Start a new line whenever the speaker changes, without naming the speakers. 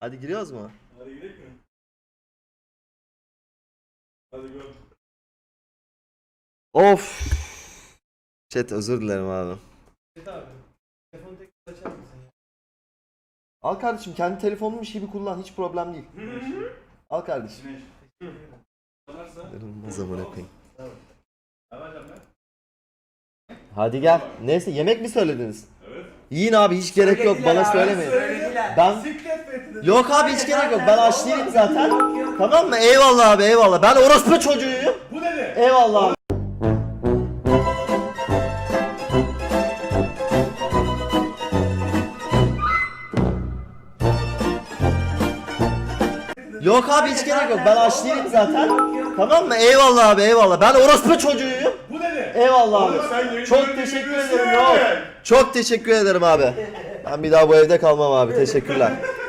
Hadi giriyoruz mu?
Hadi gidelim mi? Hadi gör.
Of. Chat özür dilerim abi.
Evet abi. Telefonu tek açar mısın ya?
Al kardeşim kendi telefonunmuş gibi kullan hiç problem değil. Al kardeşim.
Güneş.
Koyayım.
Yapacağım ben?
Hadi gel. Neyse yemek mi söylediniz?
Evet.
Yiyin abi hiç gerek yok bana söylemeyin. Ben Yok abi hiç gerek yok. Ben aç değilim zaten. Tamam mı? Eyvallah abi eyvallah. Ben orospu çocuğuyum.
Bu ne de?
Eyvallah abi. Yok abi hiç gerek yok. Ben aç değilim zaten. Tamam mı? Eyvallah abi eyvallah. Ben orospu çocuğuyum.
Bu ne de?
Eyvallah
Oğlum sen
abi. Çok teşekkür
yapıyorsun
ederim.
ya.
Yok. Çok teşekkür ederim abi. Ben bir daha bu evde kalmam abi. Teşekkürler.